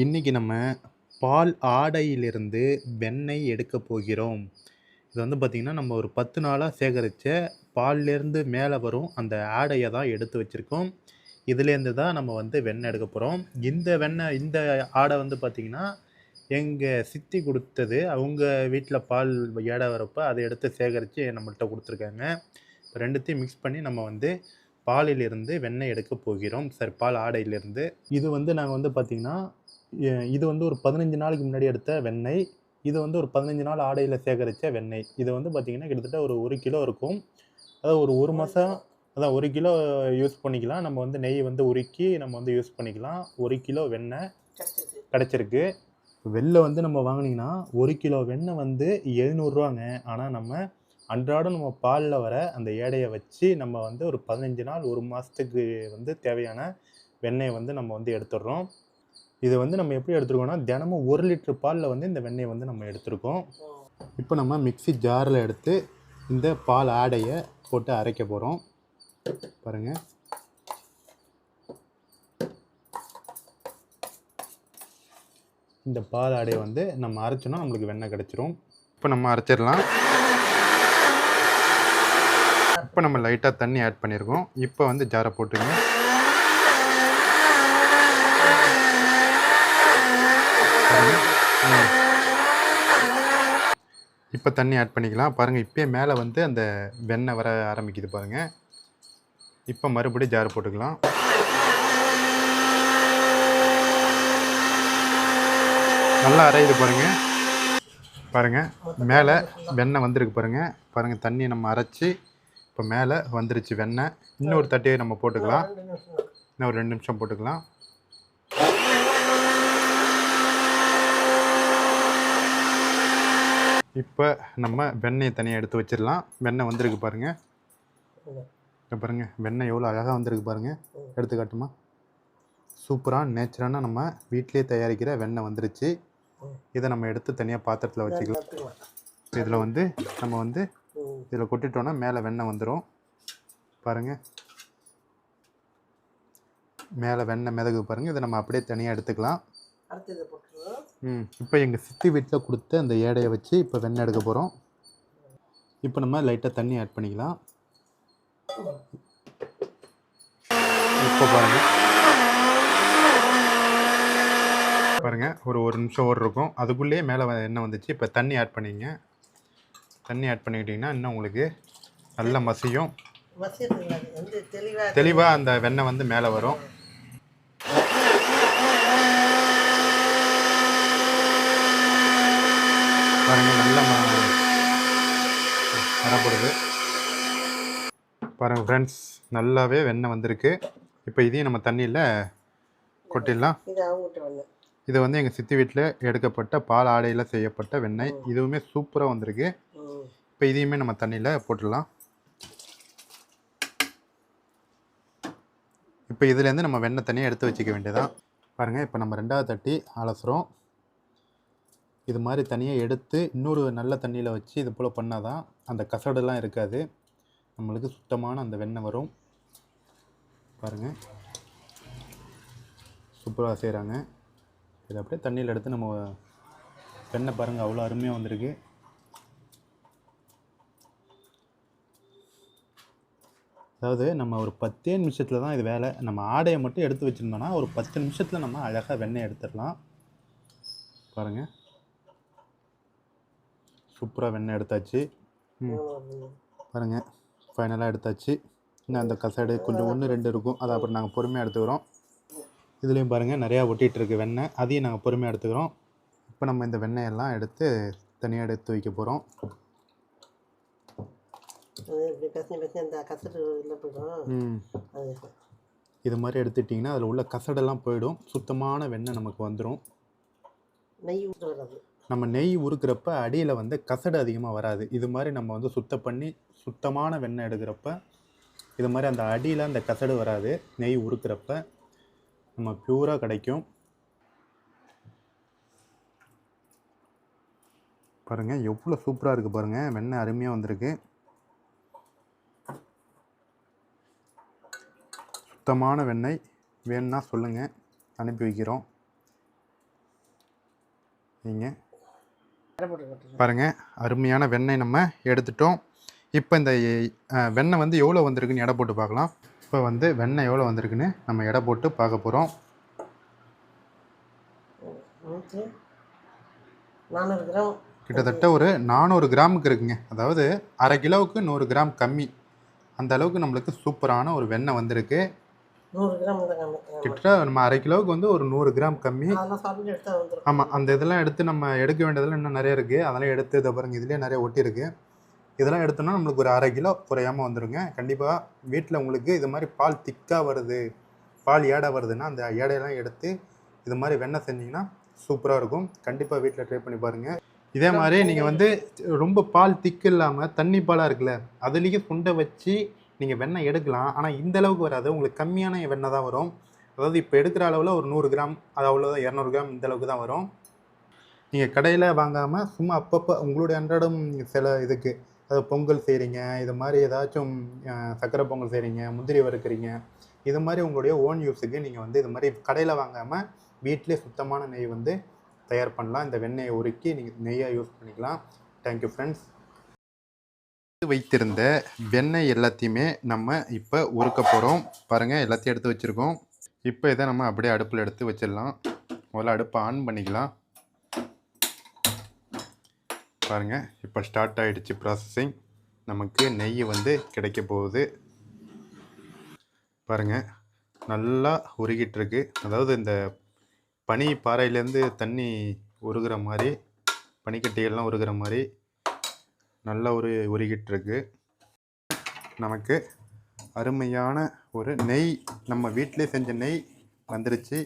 இன்னைக்கு நம்ம பால் ஆடையிலிருந்து வெண்ணெய் எடுக்கப் போகிறோம். இது வந்து பார்த்திங்கன்னா நம்ம ஒரு பத்து நாளாக சேகரிச்ச பால்லேருந்து மேலே வரும் அந்த ஆடையை தான் எடுத்து வச்சுருக்கோம் இதுலேருந்து தான் நம்ம வந்து வெண்ணெய் எடுக்க போகிறோம் இந்த வெண்ணெய் இந்த ஆடை வந்து பார்த்திங்கன்னா எங்கள் சித்தி கொடுத்தது அவங்க வீட்டில் பால் ஏடை வரப்போ அதை எடுத்து சேகரித்து நம்மள்கிட்ட கொடுத்துருக்காங்க இப்போ ரெண்டுத்தையும் மிக்ஸ் பண்ணி நம்ம வந்து பாலிலிருந்து வெண்ணெய் எடுக்கப் போகிறோம். சரி பால் ஆடையிலிருந்து. இது வந்து நாங்கள் வந்து பார்த்தீங்கன்னா, இது வந்து ஒரு 15 நாளைக்கு முன்னாடி எடுத்த வெண்ணெய். இது வந்து ஒரு 15 நாள் ஆடையில சேகரிச்ச வெண்ணெய். இது வந்து பார்த்தீங்கன்னா, கிட்டத்தட்ட ஒரு 1 கிலோ இருக்கும். அதாவது ஒரு 1 மாசம் அதான் 1 கிலோ யூஸ் பண்ணிக்கலாம். நம்ம வந்து நெய் வந்து உருக்கி நம்ம வந்து யூஸ் பண்ணிக்கலாம். 1 கிலோ வெண்ணெய். கிடைச்சிருக்கு. வெளில வந்து நம்ம வாங்குனீங்கன்னா, 1 கிலோ வெண்ணெய் வந்து ரூ. 700 ஆனா நம்ம அன்றாடம் நம்ம பால்ல வர அந்த ஏடைய வச்சு நம்ம வந்து ஒரு 15 நாள், 1 மாசத்துக்கு வந்து தேவையான வெண்ணெய வந்து நம்ம வந்து எடுத்துடுறோம். இதை வந்து நம்ம எப்படி எடுத்துருக்கோம்னா, தினமும் ஒரு லிட்டர் பாலில் வந்து இந்த வெண்ணெயை வந்து நம்ம எடுத்துருக்கோம். இப்போ நம்ம மிக்ஸி ஜாரில் எடுத்து இந்த பால் ஆடையை போட்டு அரைக்க போகிறோம் பாருங்கள் இந்த பால் ஆடையை வந்து நம்ம அரைச்சோன்னா நம்மளுக்கு வெண்ணெய் கிடச்சிரும். இப்போ நம்ம அரைச்சிடலாம். இப்போ நம்ம லைட்டாக தண்ணி ஆட் பண்ணியிருக்கோம். இப்போ வந்து ஜாரை போட்டுங்க. பாருங்க. ம். இப்போ தண்ணி ஆட் பண்ணிக்கலாம். பாருங்கள் இப்போயே மேலே வந்து அந்த வெண்ணெய் வர ஆரம்பிக்குது பாருங்கள் இப்போ மறுபடியும் ஜார் போட்டுக்கலாம். நல்லா அரையுது பாருங்கள் பாருங்கள் மேலே வெண்ணெய் வந்திருக்கு பாருங்கள் பாருங்கள் தண்ணி நம்ம அரைச்சி இப்போ மேலே வந்துருச்சு வெண்ணெய். இன்னொரு தட்டியை நம்ம போட்டுக்கலாம். இன்னும் ஒரு ரெண்டு நிமிஷம் போட்டுக்கலாம். இப்போ நம்ம வெண்ணெய் தனியாக எடுத்து வச்சிடலாம் வெண்ணெய் வந்திருக்கு பாருங்கள் இப்போ பாருங்கள் வெண்ணெய் எவ்வளோ அழகாக வந்திருக்கு பாருங்கள் எடுத்துக்காட்டுமா எடுத்து காட்டுமா? நம்ம வீட்டிலேயே தயாரிக்கிற வெண்ணெய் வந்துருச்சு. இதை நம்ம எடுத்து தனியாக பாத்திரத்தில் வச்சுக்கலாம். இதில் வந்து நம்ம வந்து இதில் கொட்டிட்டோன்னா மேலே வெண்ணெய் வந்துடும் பாருங்க. மேலே வெண்ணெய் மிதகு பாருங்கள் இதை நம்ம அப்படியே தனியாக எடுத்துக்கலாம். ம். இப்ப எங்க சித்தி வீட்ல குடுத்த அந்த ஏடைய வச்சு இப்ப வெண்ணெய் எடுக்க போறோம். இப்ப நம்ம லைட்டா தண்ணி ஆட் பண்ணிக்கலாம். இப்ப பாருங்க. பாருங்க. ஒரு 1 நிமிஷம் ஓடிருக்கும். அதுக்குள்ளேயே மேல எண்ணெய் வந்துச்சு. இப்ப தண்ணி ஆட் பண்ணிக்கங்க. தண்ணி ஆட் பண்ணிக்கிட்டீங்கன்னா, இன்னும் உங்களுக்கு நல்லா மசியும். மசியறதுக்கு அது வந்து தெளிவா தெளிவா அந்த வெண்ணெய் வந்து மேல வரும். பாருங்க நல்லா வரப்படுது. பாருங்க ஃப்ரெண்ட்ஸ் நல்லாவே வெண்ணெய் வந்திருக்கு. இப்ப இதையும் நம்ம தண்ணியில கொட்டிடலாம். இது வந்து. இது வந்து எங்க சித்தி வீட்ல எடுக்கப்பட்ட பால் ஆடையில செய்யப்பட்ட வெண்ணெய். இதுவுமே சூப்பரா வந்திருக்கு. இப்ப இதையுமே நம்ம தண்ணியில போட்டுடலாம். இப்ப இதுலேருந்து நம்ம வெண்ணெய் தனியா எடுத்து வச்சுக்க வேண்டியதுதான். பாருங்க இப்ப நம்ம 2வது தட்டி அலசுறோம். இது மாதிரி தனியாக எடுத்து இன்னொரு நல்ல தண்ணியில் வச்சு இது போல் பண்ணால் தான் அந்த கசடெல்லாம் இருக்காது. நம்மளுக்கு சுத்தமான அந்த வெண்ணெய் வரும். பாருங்கள் சூப்பராக செய்கிறாங்க இதை அப்படியே தண்ணியில் எடுத்து நம்ம வெண்ணெய் பாருங்கள் அவ்வளோ அருமையாக வந்திருக்கு. அதாவது நம்ம ஒரு பத்தே நிமிஷத்தில் தான் இது வேலை. நம்ம ஆடையை மட்டும் எடுத்து வச்சுருந்தோன்னா ஒரு பத்து நிமிஷத்தில் நம்ம அழகாக வெண்ணெய் எடுத்துடலாம். பாருங்கள் சூப்பரா வெண்ணெய் எடுத்தாச்சு. ம். ம். பாருங்க. ஃபைனலா எடுத்தாச்சு. இன்னும் அந்த கசடு கொஞ்சம் 1, 2 இருக்கும். அத அப்புறம் நாங்க பொறுமையா எடுத்துக்கிறோம். இதுலயும் பாருங்க நெறையா இருக்கு வெண்ணெய். அதையும் நாங்க பொறுமையா எடுத்துக்கிறோம். இப்ப நம்ம இந்த வெண்ணெயெல்லாம் எடுத்து தனியா எடுத்து வைக்க போறோம். அது இப்படி பெசஞ்சு பெசஞ்சு அந்த கசடு உள்ள போயிடும். ம். அது இது மாரி எடுத்துட்டீங்கன்னா, அதுல உள்ள கசடெல்லாம் போயிடும். சுத்தமான வெண்ணெய் நமக்கு வந்துரும். நெய் வராது. நம்ம நெய் உருக்குறப்ப அடியில் வந்து கசடு அதிகமாக வராது. இது மாதிரி நம்ம வந்து சுத்தம் பண்ணி சுத்தமான வெண்ணெய் எடுக்கிறப்ப, இது மாதிரி அந்த அடியில் அந்த கசடு வராது. நெய் உருக்குறப்ப நம்ம பியூராக கிடைக்கும். பாருங்கள் எவ்வளோ சூப்பராக இருக்குது பாருங்கள் வெண்ணெய் அருமையாக வந்திருக்கு. சுத்தமான வெண்ணெய் வேணும்னா சொல்லுங்கள் அனுப்பி வைக்கிறோம். நீங்கள் பாருங்கள் அருமையான வெண்ணெய் நம்ம எடுத்துட்டோம். இப்போ இந்த வெண்ணெய் வந்து எவ்வளோ வந்திருக்குன்னு எடை போட்டு பார்க்கலாம். இப்போ வந்து வெண்ணெய் எவ்வளோ வந்திருக்குன்னு நம்ம எடை போட்டு பார்க்க போகிறோம் கிட்டத்தட்ட ஒரு நானூறு கிராமுக்கு இருக்குங்க. அதாவது அரை கிலோவுக்கு நூறு கிராம் கம்மி. அந்த அளவுக்கு நம்மளுக்கு சூப்பரான ஒரு வெண்ணெய் வந்திருக்கு. நூறு கிராம் கிட்டத்தட்ட நம்ம அரை கிலோவுக்கு வந்து ஒரு நூறு கிராம் கம்மி. ஆமாம் அந்த இதெல்லாம் எடுத்து நம்ம எடுக்க வேண்டியதெல்லாம் இன்னும் நிறைய இருக்குது அதெல்லாம் எடுத்து இதை பாருங்க இதுலேயே நிறைய ஒட்டியிருக்கு இதெல்லாம் எடுத்தோம்னா நம்மளுக்கு ஒரு அரை கிலோ குறையாமல் வந்துருங்க. கண்டிப்பாக வீட்டில் உங்களுக்கு இது மாதிரி பால் திக்காக வருது பால் ஏடை வருதுன்னா அந்த ஏடையெல்லாம் எடுத்து இது மாதிரி வெண்ணெய் செஞ்சீங்கன்னா சூப்பராக இருக்கும். கண்டிப்பாக வீட்டில் ட்ரை பண்ணி பாருங்கள் இதே மாதிரி நீங்கள் வந்து ரொம்ப பால் திக்கு இல்லாமல் தண்ணி பாலாக இருக்குல்ல அதுலேயும் சுண்டை வச்சு நீங்கள் வெண்ணெய் எடுக்கலாம். ஆனால் இந்த அளவுக்கு வராது. உங்களுக்கு கம்மியான வெண்ணெய் தான் வரும். அதாவது இப்போ எடுக்கிற அளவில் ஒரு நூறு கிராம் அது அவ்வளோதான் இரநூறு கிராம் இந்த அளவுக்கு தான் வரும். நீங்கள் கடையில் வாங்காமல் சும்மா அப்பப்போ உங்களுடைய அன்றாடம் சில இதுக்கு அதாவது பொங்கல் செய்கிறீங்க இது மாதிரி ஏதாச்சும் சக்கரை பொங்கல் செய்கிறீங்க முந்திரி வறுக்கிறீங்க இது மாதிரி உங்களுடைய ஓன் யூஸுக்கு நீங்கள் வந்து இது மாதிரி கடையில் வாங்காமல் வீட்டிலே சுத்தமான நெய் வந்து தயார் பண்ணலாம். இந்த வெண்ணெயை உருக்கி நீங்கள் நெய்யாக யூஸ் பண்ணிக்கலாம். தேங்க்யூ ஃப்ரெண்ட்ஸ் வைத்திருந்த வெண்ணெய் எல்லாத்தையுமே நம்ம இப்போ உருக்க போகிறோம் பாருங்கள் எல்லாத்தையும் எடுத்து வச்சுருக்கோம். இப்போ இதை நம்ம அப்படியே அடுப்பில் எடுத்து வச்சிடலாம். முதல்ல அடுப்பை ஆன் பண்ணிக்கலாம். பாருங்கள் இப்போ ஸ்டார்ட் ஆகிடுச்சு ப்ராசஸிங் நமக்கு நெய் வந்து கிடைக்க போகுது. பாருங்கள் நல்லா உருகிட்டு இருக்கு. அதாவது இந்த பனி பாறையிலேருந்து தண்ணி உருகிற மாதிரி பனிக்கட்டிகள்லாம் உருகிற மாதிரி நல்ல ஒரு உருகிட்டுருக்கு. நமக்கு அருமையான ஒரு நெய் நம்ம வீட்டிலே செஞ்ச நெய் வந்துருச்சு.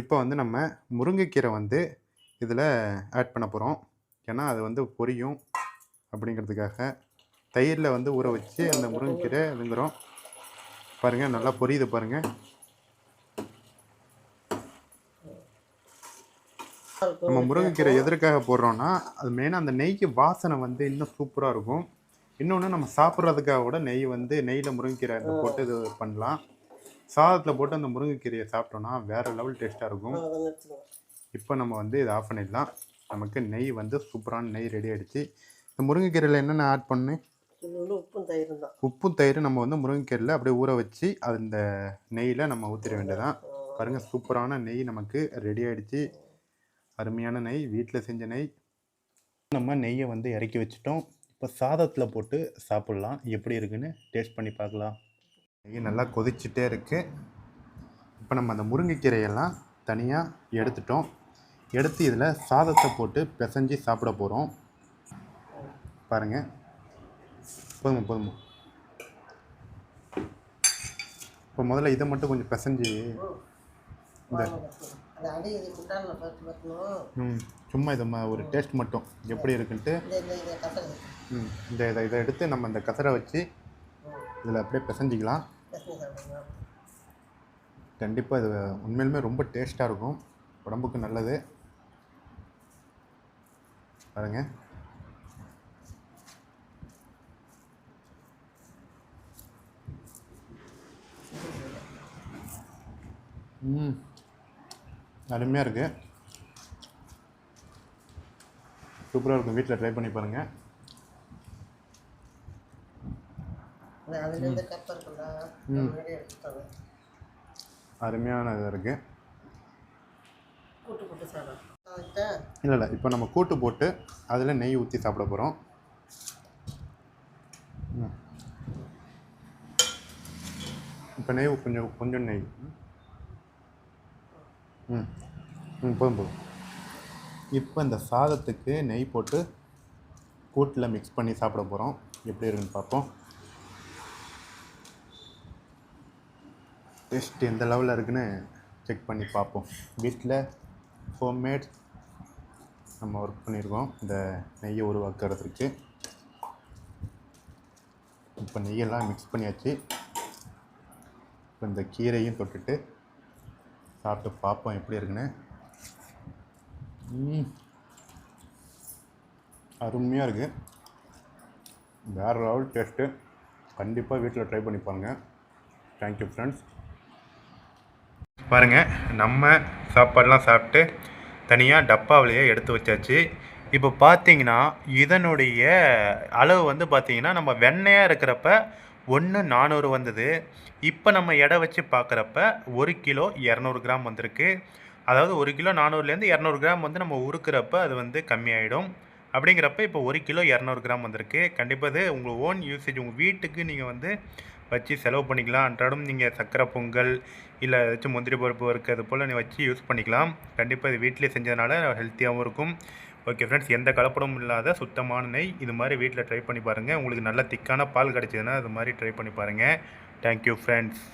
இப்போ வந்து நம்ம முருங்கைக்கீரை வந்து இதில் ஆட் பண்ண போகிறோம் ஏன்னா அது வந்து பொரியும் அப்படிங்கிறதுக்காக தயிரில் வந்து ஊற வச்சு அந்த முருங்கைக்கீரை இதுங்கிறோம் பாருங்கள் நல்லா பொரியுது பாருங்கள் நம்ம முருங்கைக்கீரை எதற்காக போடுறோம்னா அது மெயினாக அந்த நெய்க்கு வாசனை வந்து இன்னும் சூப்பராக இருக்கும். இன்னொன்று நம்ம சாப்பிட்றதுக்காக கூட நெய் வந்து நெய்யில் முருங்கைக்கீரை போட்டு இது பண்ணலாம். சாதத்தில் போட்டு அந்த முருங்கைக்கீரையை சாப்பிட்டோன்னா வேறு லெவல் டேஸ்ட்டாக இருக்கும். இப்போ நம்ம வந்து இதை ஆஃப் பண்ணிடலாம். நமக்கு நெய் வந்து சூப்பரான நெய் ரெடி ஆயிடுச்சு. இந்த முருங்கைக்கீரையில் என்னென்ன ஆட் பண்ணு? உப்பும் தயிரும் தான். உப்பும் தயிர் நம்ம வந்து முருங்கைக்கீரையில் அப்படியே ஊற வச்சு அந்த நெய்யில் நம்ம ஊற்றிட வேண்டியதான் பாருங்கள் சூப்பரான நெய் நமக்கு ரெடி ஆயிடுச்சு. அருமையான நெய் வீட்டில் செஞ்ச நெய். நம்ம நெய்யை வந்து இறக்கி வச்சுட்டோம். இப்போ சாதத்தில் போட்டு சாப்பிட்லாம். எப்படி இருக்குன்னு டேஸ்ட் பண்ணி பார்க்கலாம். நெய் நல்லா கொதிச்சுட்டே இருக்குது இப்போ நம்ம அந்த முருங்கைக்கீரையெல்லாம் தனியாக எடுத்துட்டோம். எடுத்து இதில் சாதத்தை போட்டு பிசைஞ்சு சாப்பிட போகிறோம் பாருங்கள் போதுமா போதுமா? இப்போ முதல்ல இதை மட்டும் கொஞ்சம் பிசைஞ்சு இந்த அடி இது குண்டானில் பார்த்து பார்க்கணும். ம், சும்மா இதை ஒரு டேஸ்ட் மட்டும். எப்படி இருக்குன்ட்டு. இந்த இந்த இதை ம், இந்த இதை இதை எடுத்து நம்ம இந்த கசரை வச்சு இதில் அப்படியே பிசைஞ்சிக்கலாம். கண்டிப்பாக இது உண்மையிலுமே ரொம்ப டேஸ்ட்டாக இருக்கும். உடம்புக்கு நல்லது. பாருங்க. ம். அருமையாக இருக்குது சூப்பராக இருக்கும். வீட்டில் ட்ரை பண்ணி பாருங்கள் அருமையான இது இருக்குது இல்லை இல்லை. இப்போ நம்ம கூட்டு போட்டு அதில் நெய் ஊற்றி சாப்பிட போகிறோம் இப்போ நெய் கொஞ்சம் கொஞ்சம் நெய். ம். ம் போதும் போதும். இப்போ இந்த சாதத்துக்கு நெய் போட்டு கூட்டில் மிக்ஸ் பண்ணி சாப்பிட போகிறோம். எப்படி இருக்குன்னு பார்ப்போம். டேஸ்ட் எந்த லெவலில் இருக்குன்னு செக் பண்ணி பார்ப்போம். வீட்டில் ஹோம்மேட் நம்ம ஒர்க் பண்ணியிருக்கோம். இந்த நெய்யை உருவாக்குறதுக்கு. இப்போ நெய்யெல்லாம் மிக்ஸ் பண்ணியாச்சு. இப்போ இந்த கீரையும் தொட்டுட்டு சாப்பிட்டு பார்ப்போம் எப்படி இருக்குன்னு. அருமையாக இருக்குது வேறு லெவல் டேஸ்ட்டு கண்டிப்பாக வீட்டில் ட்ரை பண்ணி பாருங்கள் தேங்க்யூ ஃப்ரெண்ட்ஸ் பாருங்கள் நம்ம சாப்பாடெலாம் சாப்பிட்டு தனியாக டப்பாவிலேயே எடுத்து வச்சாச்சு. இப்போ பார்த்தீங்கன்னா இதனுடைய அளவு வந்து பார்த்திங்கன்னா நம்ம வெண்ணையாக இருக்கிறப்ப ஒன்று நானூறு வந்தது. இப்போ நம்ம எடை வச்சு பார்க்குறப்ப ஒரு கிலோ இரநூறு கிராம் வந்திருக்கு. அதாவது ஒரு கிலோ நானூறுலேருந்து இரநூறு கிராம் வந்து நம்ம உருக்குறப்ப அது வந்து கம்மியாயிடும். அப்படிங்கிறப்ப இப்போ ஒரு கிலோ இரநூறு கிராம் வந்திருக்கு. கண்டிப்பாக இது உங்கள் ஓன் யூசேஜ் உங்கள் வீட்டுக்கு நீங்கள் வந்து வச்சு செலவு பண்ணிக்கலாம். அன்றாடம் நீங்கள் சக்கரை பொங்கல் இல்லை ஏதாச்சும் முந்திரி பருப்பு இருக்குது அது போல் நீங்கள் வச்சு யூஸ் பண்ணிக்கலாம். கண்டிப்பாக இது வீட்டிலே செஞ்சதுனால ஹெல்த்தியாகவும் இருக்கும். ஓகே ஃப்ரெண்ட்ஸ் எந்த கலப்படமும் இல்லாத சுத்தமான நெய். இது மாதிரி வீட்டில் ட்ரை பண்ணி பாருங்கள் உங்களுக்கு நல்ல திக்கான பால் கிடச்சிதுன்னா இது மாதிரி ட்ரை பண்ணி பாருங்கள் தேங்க்யூ ஃப்ரெண்ட்ஸ்